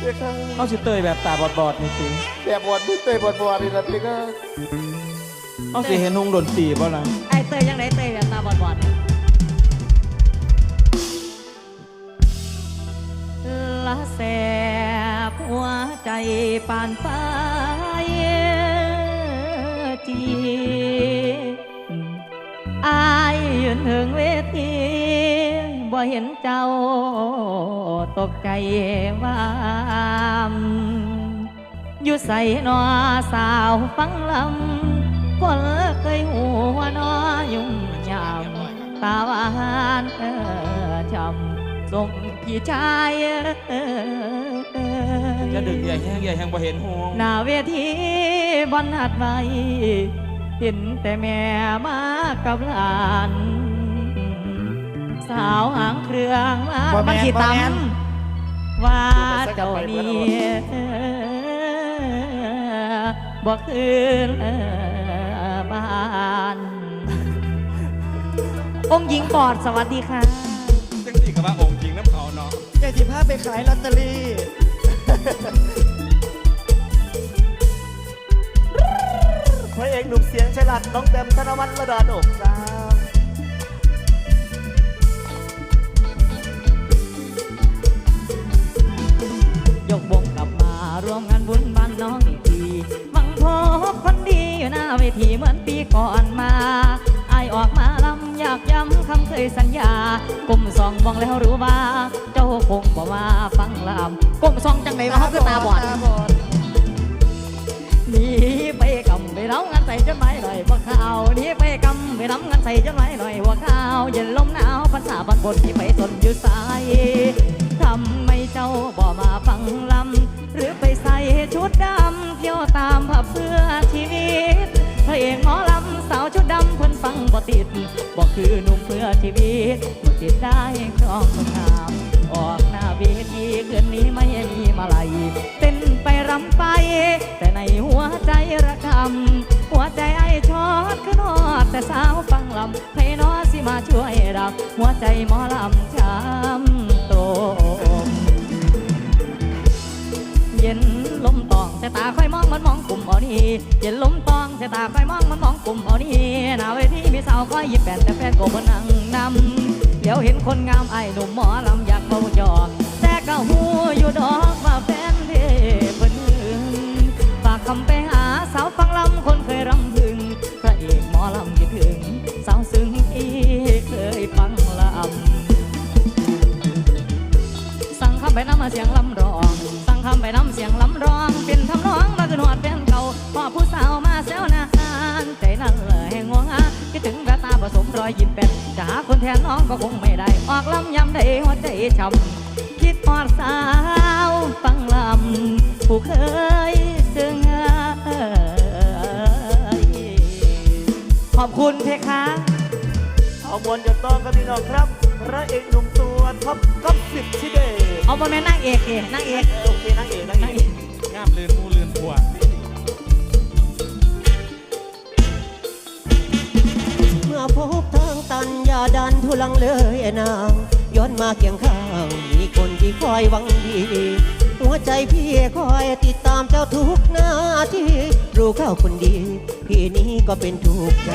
เด็กครับเขาสิเตยแบบตาบอดๆนี่สิแบบบอดมือเตยบอดบอดนี่ละเด็กครับเขาสิเห็นหงดนตรีบ่ล่ะไอ้เตยยังไงเตยแบบตาบอดบอดๆละแสบหัวใจปานฟ้าจีอายยืนถึงเวทีบ่ เห็นเจ้าตกใจว่ามอยู่ใส่นอสาวฟังลำคนเคยหัวนอยุ่งยามตาหวานเออจำสมพี่ชายเออจะดึกใหญ่แห้งใหญ่แห้งบ่เห็นหงหน้าเวทีบอนหัดไว้เห็นแต่แม่มากับหลาน สาวหางเครื่องมามันขีตำว่าเจ้านี้บอกคืนบ้าน องค์หญิงปอดสวัสดีค่ะ จังสิก็ว่าองค์จริงน้ำเขาเนาะแกสิพาไปขายลอตเตอรี่พระเอกหนุ่มเสียงฉลัดน้องเต็มธนวัฒน์ระดาดกจ้า รวมงานบุญบ้านน้องอีกทีหวังพบคนดีอยู่หน้าเวทีเหมือนปีก่อนมาไอออกมาลำอยากย้ำคำเคยสัญญากลมสองมองแล้วรู้ว่า เจ้าคงบอกว่าฟังลำกลมสองจังไหนวะเขาคือตาบอดหนีไปกำไปร้องงานใส่จนไม้หน่อยว่าข้าวหนีไปกำไปร้องงานใส่จนไม้หน่อยว่าข้าวเย็นลมหนาวภาษาบางคนที่ไปทนอยู่สาย ทำไมเจ้าบ่มาฟังลำ หรือไปใส่ชุดดำ เที่ยวตามผับเพื่อชีวิตพระเอกหมอลำสาวชุดดำเพิ่นฟังบ่ติดบอกคือหนุ่มเพื่อชีวิตเมื่อจิตได้ครองคนงามออกหน้าเวทีคืนนี้ไม่มีมาลัยเต้นไปรำไป แต่ในหัวใจระกำหัวใจไอ้ชอดขึ้นอดแต่สาวฟังลำให้น้อสิมาช่วยดับหัวใจหมอลำช้ำ ย็นลมตองแต่ตาค่อยมองมันมองกลุ่มอ่อนี่เย็นลมตองแต่ตาค่อยมองมันมองกลุ่มอ่อนี่หน้าเวทีมีสาวก้อยยิบแป้นแต่แฟนก็บนั่งนำเดี๋ยวเห็นคนงามไอ้หนุ่มหมอลำอยากเบาหยอกแต่ก็หูอยู่ดอกว่าแฟนเทเพิ่นหึงฝากคำไปหาสาวฟังลำคนเคยรำพึงพระเอกหมอลำคิดถึงสาวซึ้งอีเคยฟังลำสั่งคำไปน้ำมาเสียงลำ ยยิ้มเป็นจะหาคนแทนน้องก็คงไม่ได้ ออกลำยำได้หัวใจช้ำคิดอดสาวฟังลำผู้เคยซึ้งขอบคุณเพคะเอามวลหยดต้องกันพี่น้องครับ พระเอกหนุ่มตัวท็อปก๊อปสิบชิเดย์เอาบอแม่นนางเอกเองนางเอกโอเคนางเอกนางนางเอเอกกงามลืนมูลืนผัวเดันทุลังเลยนางย้อนมาเคียงข้าง มีคนที่คอยหวังดี หัวใจพี่คอยติดตามเจ้าทุกนาทีรู้เข้าคนดี พี่นี้ก็เป็นทุกข์ใจ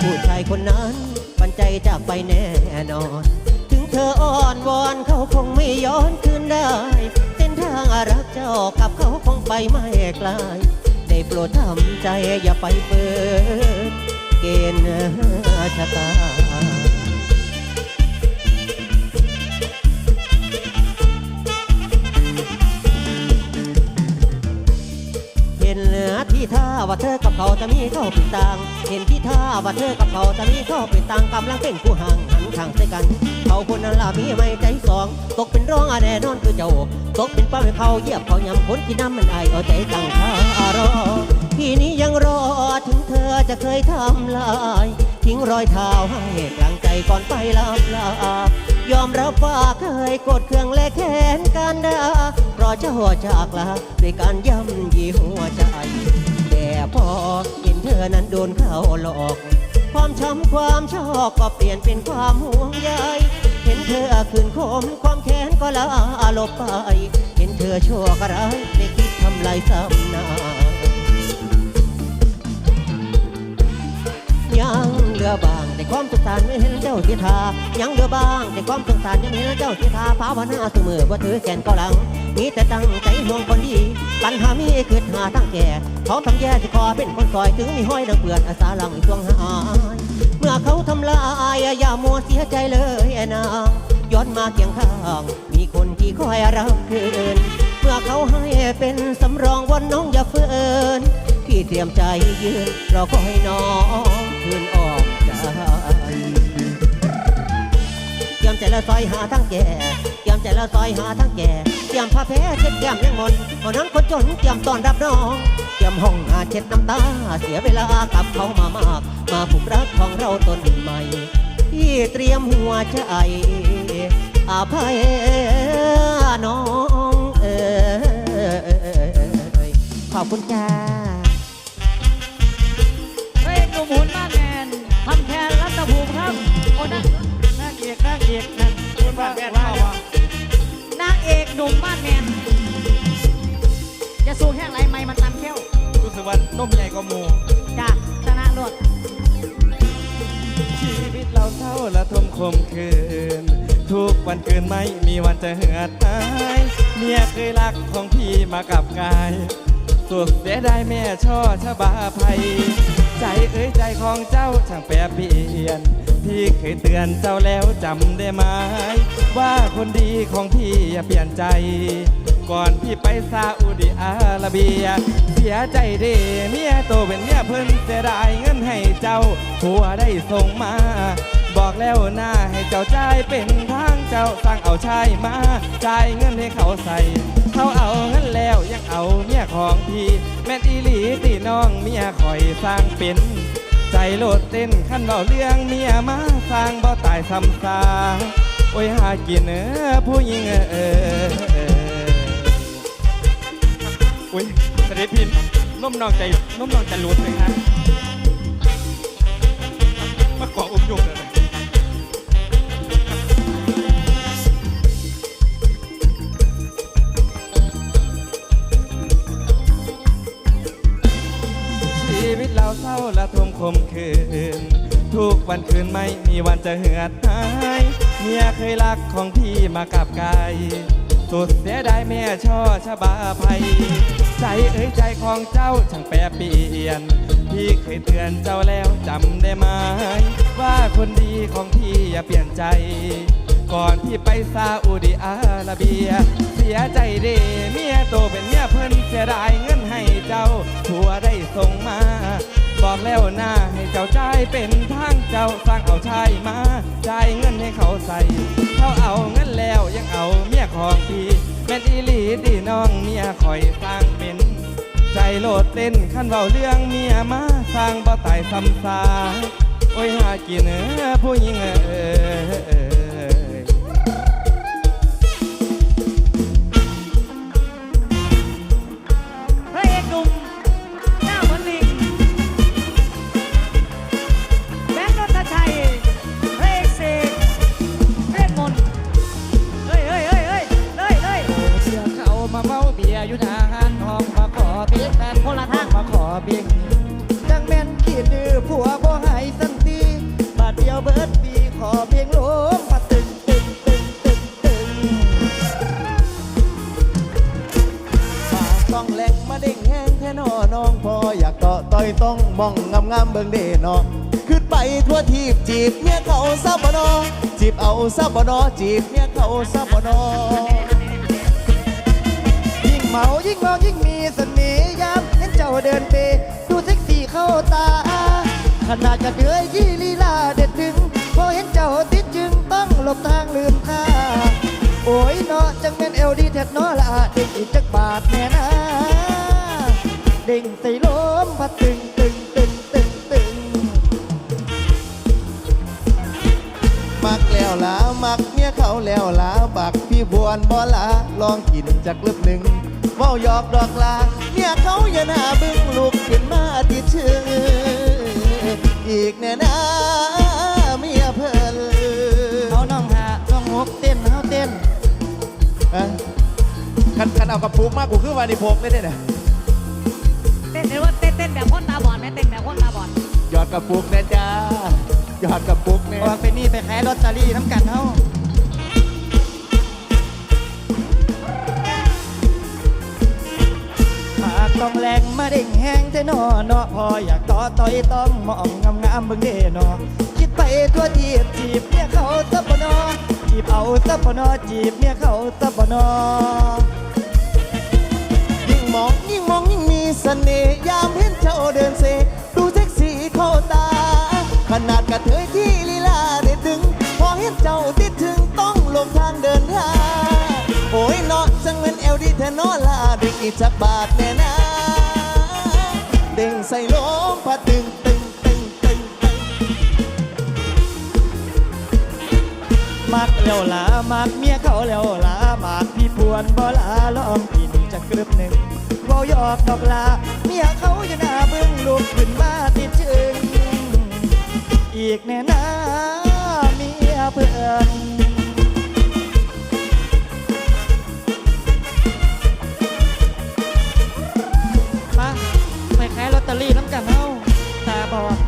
ผู้ชายคนนั้นปันใจจากไปแน่นอน ถึงเธออ้อนวอนเขาคงไม่ย้อนคืนได้ เส้นทางรักเจ้ากับเขาคงไปไม่ไกลได้โปรดทำใจอย่าไปเปิดเกณฑ์ชะตา ว่าเธอกับเขาจะมีเข้าเป็นต่าง เห็นที่ท่าว่าเธอกับเขาจะมีเข้าเป็นต่างกำลังเป็นผู้ห่างหันข้างใส่กัน เขาคนนั้นล่ะมีไม่ใจสอง ตกเป็นร้องอาแน่นอนคือเจ้าตกเป็นป้าให้เขาเหยียบเขายำคนที่น้ำมันไอเอาใจตั้งท่ารอพี่นี้ยังรอถึงเธอจะเคยทำลาย ทิ้งรอยเท้าให้กลางใจก่อนไปลาลายอมรับว่าเคยกดเครื่องและแขนกันดาเพราะเจ้าจากลาด้วยการย่ำยีหัวใจ พอเห็นเธอนั้นโดนเขาหลอก ความช้ำความชอกก็เปลี่ยนเป็นความห่วงใยเห็นเธอคืนคมความแค้นก็ลาลบไป เห็นเธอชั่วกระไรไม่คิดทำลายซ้ำนายังเหลือบางแต่ความสงสารไม่เห็นเจ้าทิทายังเหลือบางแต่ความสงสารยังไม่เห็นเจ้าทิทาภาวนาเสมอว่าเธอแกนก็หลังมีแต่ตั้งใจห่วงคนดี ปัญหามีเกิดหาตั้งแก่เขาทำแย่สิขอเป็นคนซอยถึงมีห้อยดังเปื่อนอาสาลังช่วงหายเมื่อเขาทำลายอย่ามัวเสียใจเลยนางย้อนมาเคียงข้างมีคนที่คอยรับคืนเมื่อเขาให้เป็นสำรองวันน้องอย่าเฟื่อนพี่เตรียมใจยืนรอคอยน้องคืนออกจเตรียม ใจแล้วซอยหาทั้งแก่เตรียมใจแล้วซอยหาทั้งแก่เตรียมผ้าแพ้เช็ดแก้มยังมนพราะนั้นคนจนเตรียมตอนรับน้องเตรียมห้องอาเช็ดน้ำตา เสียเวลากับเขามามาก มาผูกรักของเราตนใหม่ที่เตรียมหัวใจอาภัยน้องเอ๋ขอบคุณจ้า ละทมคมคืน ทุกวันคืนไม่มีวันจะเหือดหายเมียเคยรักของพี่มากับกาย สุดเสียดายแม่ช่อชะบาภัย ใจเอ้ยใจของเจ้าช่างแปรเปลี่ยน พี่เคยเตือนเจ้าแล้วจำได้ไหม ว่าคนดีของพี่อย่าเปลี่ยนใจ ก่อนพี่ไปซาอุดิอาระเบีย เสียใจเด้เมียโตเป็นเมียเพิ่นเสียดายเงินให้เจ้าผัวได้ส่งมา บอกแล้วหน้าให้เจ้าใจเป็นทางเจ้าสั่งเอาชายมาจ่ายเงินให้เขาใส่เขาเอาเงินแล้วยังเอาเมียของพี่ แม่นอีหลีตีน้องเมียคอยสร้างเป็นใจโลดเต้นขั้นเบาเรื่องเมียมาสร้างบ่ตายซ้ำซาโอ้ยหากินเออผู้หญิงเอออุ้ยสเตพินนุ่มนองใจนุ่มนองจะหลุดเลยครับมาเกาอุ้มยุงเลย ละทมคมคืน ทุกวันคืนไม่มีวันจะเหือดหายเมียเคยรักของพี่มากับกายสุดเสียดายแม่ช่อชะบาภัย ใจเอ้ยใจของเจ้าช่างแปรเปลี่ยน พี่เคยเตือนเจ้าแล้วจำได้ไหม ว่าคนดีของพี่อย่าเปลี่ยนใจ ก่อนพี่ไปซาอุดิอาระเบีย เสียใจเด้เมียโตเป็นเมียเพิ่นเสียดายเงินให้เจ้าผัวได้ส่งมา บอกแล้วหน้าให้เจ้าใจเป็นทางเจ้าสร้างเอาชายมาจ่ายเงินให้เขาใส่เขาเอาเงินแล้วยังเอาเมียของพี่แม่นอีหลีดีน้องเมียคอยสร้างเป็น ใจโลดเต้นขั้นเบาเรื่องเมียมาสร้างบ่ตายซ้ำซาโอ้ยหากินเออผู้หญิงเออ เพียงลมมาตึงตึงตึงตึงตึงปาต้องแหลงมาเด้งแห้งแท่นอน้องพออยากเกาะต่อยต้องมองงามงามเบิ่งเด่นอขึ้นไปทั่วทีบจีบเมียเขาซาบนอจีบเอาซาบนอจีบเมียเขาซาบนอยิ่งเมายิ่งเมายิ่งมีเสน่ห์ยามเห็นเจ้าเดินเปดูเซ็กซี่เข้าตาขนาดกระเดือยยี่ลีลาเด็ดดึง ลบทางลืมค่า โอ้ยเนาะจังแม่นเอลดีแท้เนาะละเด็กอีกจักบาทแน่นะเด้งใส่ลมพัดตึงตึงตึงตึงตึงมักแล้วลามักเมียเขาแล้วลาบักพี่บวนบ่ลาลองกินจากลึบหนึ่งเมาหยอกดอกลาเมียเขาอย่าหน้าบึ้งลูกขึ้นมาติดเชื่ออีกแน่นะ อาน้องหาน้องหกเต้นเอาเต้นอะคันคันเอากระปุกมากกูคือวานิพกได้เนี่ยเต้นเดี๋ยวว่าเต้นเต้นแบบคนตาบอดไหมเต้นแบบคนตาบอดหยอดกระปุกนะจ้าหยอดกระปุกเนี่ยออกไปนี่ไปขายลอตเตอรี่น้ำกันเฮาหากต้องแรงมาเด้งแห้งแต่นอเนาะพออยากต่อต่อยต้องมองงามงามๆเบิ่งเด้เนาะคิดไปทั่วทีบจีบเนี่ยเขาตะปนอจี บเอาตะปนอจีบเนี่ยเขาตะปนอยิ่งมองยิ่งมองยิ่งมีเสน่ห์ยามเห็นเจ้าเดินเซดูเซ็กซี่เข้าตา ขนาดกระเทยที่ลีลาเด็ดดึง พอเห็นเจ้าติดถึงต้องลงทางเดินทางโอ้ยนอจังเป็นเอลดีแทนอลาดึงอีจักบาทแน่นะเด้งใส่ลมพัดตึงตึงตึง มักแล้วลามักเมียเขาแล้วลามักพี่ปวนบ่ลาลองพี่นี่จะกรึบหนึ่งเว้ายอกดอกลาเมียเขาจะหน้าเบึ้งลูกขึ้นมาติดชิงอีกแน่นาเมียเพื่อนมาไปขายลอตเตอรี่น้ำจับเฮาตาบอด